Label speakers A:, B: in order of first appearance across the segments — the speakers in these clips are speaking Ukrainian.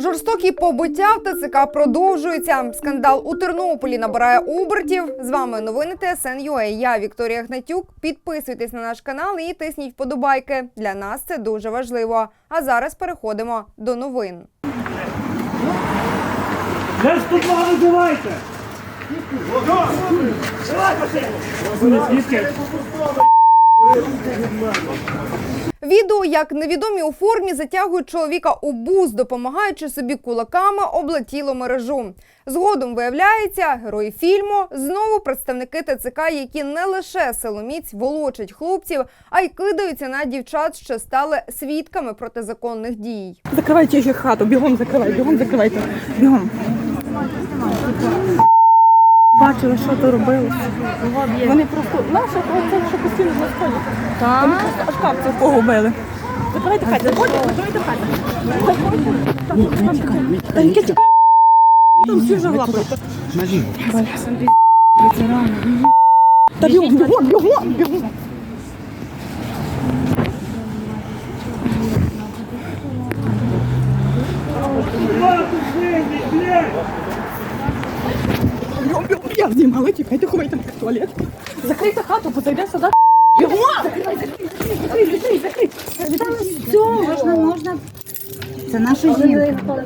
A: Жорстокі побиття в ТЦК продовжуються. Скандал у Тернополі набирає обертів. З вами новини ТСН.UA. Я Вікторія Гнатюк. Підписуйтесь на наш канал і тисніть вподобайки. Для нас це дуже важливо. А зараз переходимо до новин.
B: Не 102 визивайте!
A: Відео, як невідомі у формі затягують чоловіка у бус, допомагаючи собі кулаками, облетіло мережу. Згодом виявляється, герої фільму знову представники ТЦК, які не лише силоміць волочать хлопців, а й кидаються на дівчат, що стали свідками протизаконних дій.
C: Закривайте хату, бігом закривай, бігом закривайте. Бігом. Бачили, що то робилося. Вони просто наша це що постійно на сході. Вони просто аж капців погубили. Закривайте хату, заходьте, закривайте хату. Та яке чекає? Там всі вже лапають. Та бігом, бігом, бігом, бігом. Бігом, бігом, я знімала, тікайте, ховайте мене в туалет. Закрийте хату, бо зайде сюди. Його! Закрий, закрий, закрий, закрий.
D: Все, можна, можна. Це наша жінка.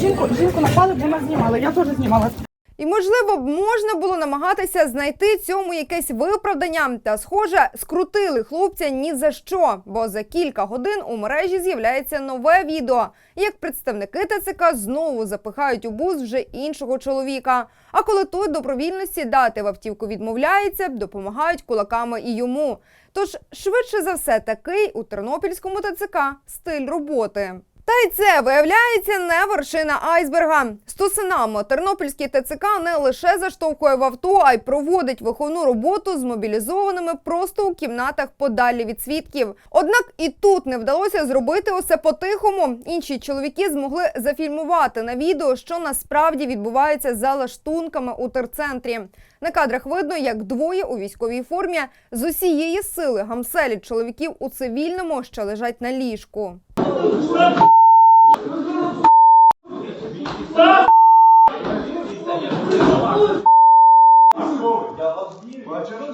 C: Жінку, жінку напали, бо вона знімала, я теж знімала.
A: І можливо можна було намагатися знайти цьому якесь виправдання. Та схоже, скрутили хлопця ні за що, бо за кілька годин у мережі з'являється нове відео, як представники ТЦК знову запихають у бус вже іншого чоловіка. А коли той добровільно сідати в автівку відмовляється, допомагають кулаками і йому. Тож швидше за все, такий у тернопільському ТЦК стиль роботи. Та й це виявляється не вершина айсберга. Стосинамо тернопільський ТЦК не лише заштовхує в авто, а й проводить виховну роботу з мобілізованими просто у кімнатах подалі від свідків. Однак і тут не вдалося зробити усе по-тихому. Інші чоловіки змогли зафільмувати на відео, що насправді відбувається за лаштунками у терцентрі. На кадрах видно, як двоє у військовій формі з усієї сили гамселять чоловіків у цивільному, що лежать на ліжку.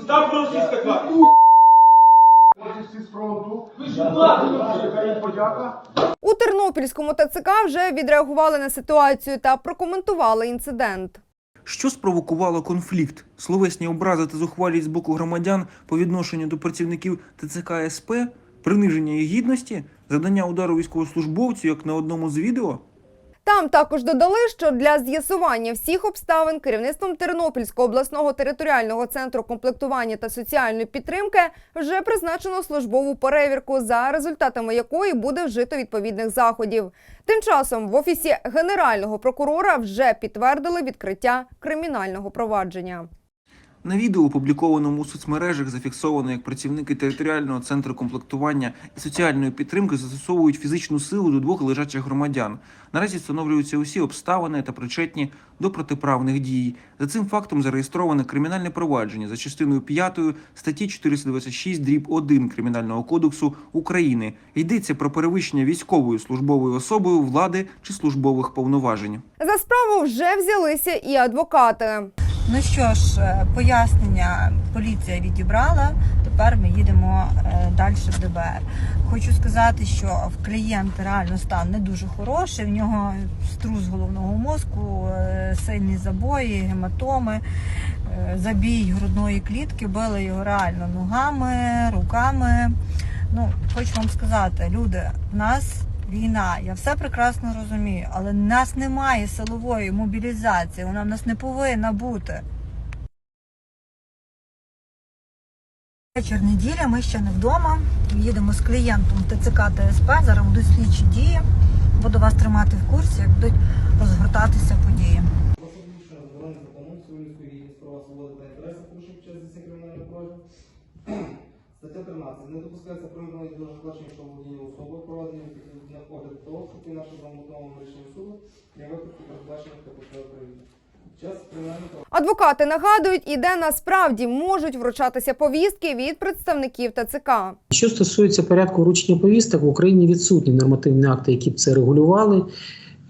B: Став російська карта!
E: Всі з фронту. Подяка.
A: У Тернопільському ТЦК вже відреагували на ситуацію та прокоментували інцидент.
F: Що спровокувало конфлікт? Словесні образи та зухвалість з боку громадян по відношенню до працівників ТЦК СП, приниження їх гідності, завдання удару військовослужбовцю, як на одному з відео?
A: Там також додали, що для з'ясування всіх обставин керівництвом Тернопільського обласного територіального центру комплектування та соціальної підтримки вже призначено службову перевірку, за результатами якої буде вжито відповідних заходів. Тим часом в офісі генерального прокурора вже підтвердили відкриття кримінального провадження.
F: На відео, опублікованому у соцмережах, зафіксовано, як працівники територіального центру комплектування і соціальної підтримки застосовують фізичну силу до двох лежачих громадян. Наразі встановлюються усі обставини та причетні до протиправних дій. За цим фактом зареєстроване кримінальне провадження за частиною 5 статті 426 дріб 1 Кримінального кодексу України. Йдеться про перевищення військовою службовою особою влади чи службових повноважень.
A: За справу вже взялися і адвокати.
G: Ну що ж, е, пояснення поліція відібрала. Тепер ми їдемо е, далі в ДБР. Хочу сказати, що в клієнта реально стан не дуже хороший. В нього струс головного мозку, е, сильні забої, гематоми, забій грудної клітки, били його реально ногами, руками. Ну, хочу вам сказати, люди, нас війна, я все прекрасно розумію, але в нас немає силової мобілізації, вона в нас не повинна бути. Вечір неділя, ми ще не вдома. Їдемо з клієнтом ТЦК ТСП. Зараз будуть слідчі дії. Буду вас тримати в курсі, як будуть розгортатися події.
H: Свою. Стаття 13. Не допускається проявлення дуже сплачення що володіння особою проведення на огляд того, що і наше замовного рішення суду для випадку передбачених та кримінального
A: Адвокати нагадують, і де насправді можуть вручатися повістки від представників ТЦК.
I: Що стосується порядку вручення повісток, в Україні відсутні нормативні акти, які б це регулювали.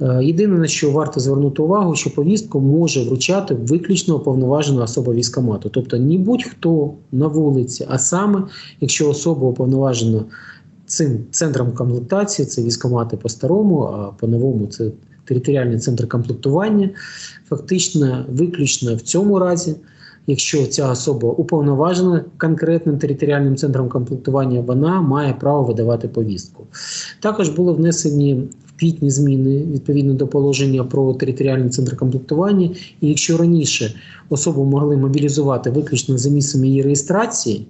I: Е, Єдине на що варто звернути увагу, що повістку може вручати виключно уповноважена особа військомату, тобто не будь-хто на вулиці, а саме якщо особа уповноважена цим центром комплектації, це військомати по-старому, а по-новому це територіальний центр комплектування. Фактично, виключно в цьому разі, якщо ця особа уповноважена конкретним територіальним центром комплектування, вона має право видавати повістку. Також були внесені в квітні зміни відповідно до положення про територіальний центр комплектування. І якщо раніше особу могли мобілізувати виключно за місцем її реєстрації,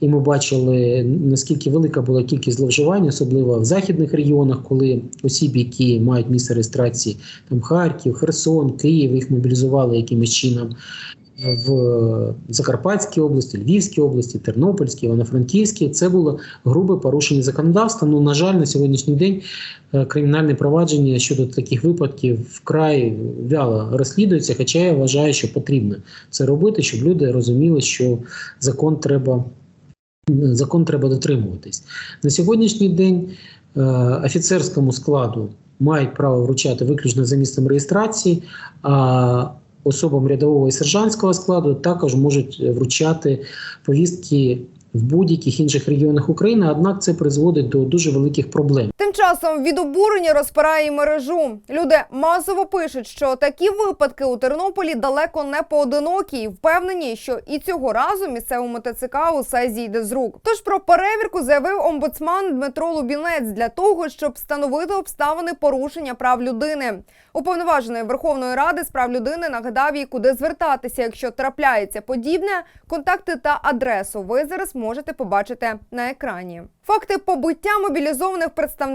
I: і ми бачили наскільки велика була кількість зловживань, особливо в західних регіонах, коли осіб, які мають місце реєстрації, там Харків, Херсон, Київ, їх мобілізували якимось чином в Закарпатській області, Львівській області, Тернопільській, Івано-Франківській. Це було грубе порушення законодавства. Ну, на жаль, на сьогоднішній день е, кримінальне провадження щодо таких випадків вкрай вяло розслідується. Хоча я вважаю, що потрібно це робити, щоб люди розуміли, що закон треба. Закон треба дотримуватись на сьогоднішній день. е, Офіцерському складу мають право вручати виключно за місцем реєстрації, а особам рядового і сержантського складу також можуть вручати повістки в будь-яких інших регіонах України. Однак це призводить до дуже великих проблем.
A: Часом від обурення розпирає мережу. Люди масово пишуть, що такі випадки у Тернополі далеко не поодинокі, і впевнені, що і цього разу місцевому ТЦК усе зійде з рук. Тож про перевірку заявив омбудсман Дмитро Лубінець для того, щоб встановити обставини порушення прав людини. Уповноважений Верховної Ради з прав людини нагадав їй, куди звертатися, якщо трапляється подібне. Контакти та адресу ви зараз можете побачити на екрані. Факти побиття мобілізованих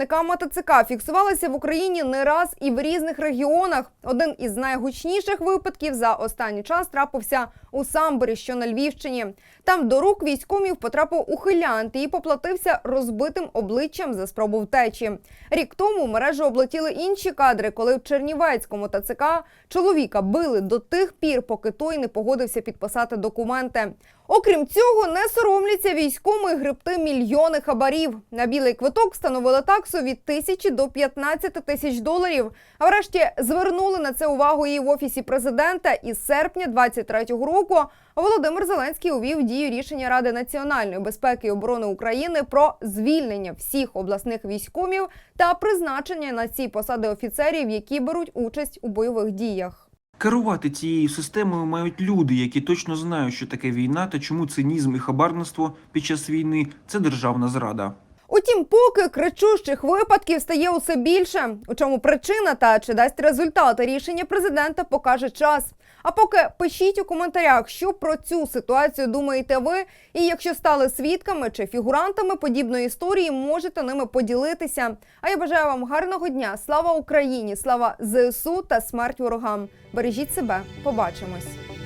A: представниками ТЦК фіксувалися в Україні не раз і в різних регіонах. Один із найгучніших випадків за останній час трапився у Самборі, що на Львівщині. Там до рук військомів потрапив ухилянт і поплатився розбитим обличчям за спробу втечі. Рік тому мережу облетіли інші кадри, коли в Чернівецькому ТЦК чоловіка били до тих пір, поки той не погодився підписати документи. Окрім цього, не соромляться військоми гребти мільйони хабарів. На білий квиток встановили таксу від тисячі до 15 тисяч доларів. А врешті звернули на це увагу і в офісі президента. І з серпня 23-го року Володимир Зеленський увів дію рішення Ради національної безпеки і оборони України про звільнення всіх обласних військомів та призначення на ці посади офіцерів, які беруть участь у бойових діях.
F: Керувати цією системою мають люди, які точно знають, що таке війна та чому цинізм і хабарництво під час війни це державна зрада.
A: Утім, поки кричущих випадків стає усе більше. У чому причина та чи дасть результати рішення президента, покаже час. А поки пишіть у коментарях, що про цю ситуацію думаєте ви, і якщо стали свідками чи фігурантами подібної історії, можете ними поділитися. А я бажаю вам гарного дня. Слава Україні! Слава ЗСУ та смерть ворогам! Бережіть себе, побачимось.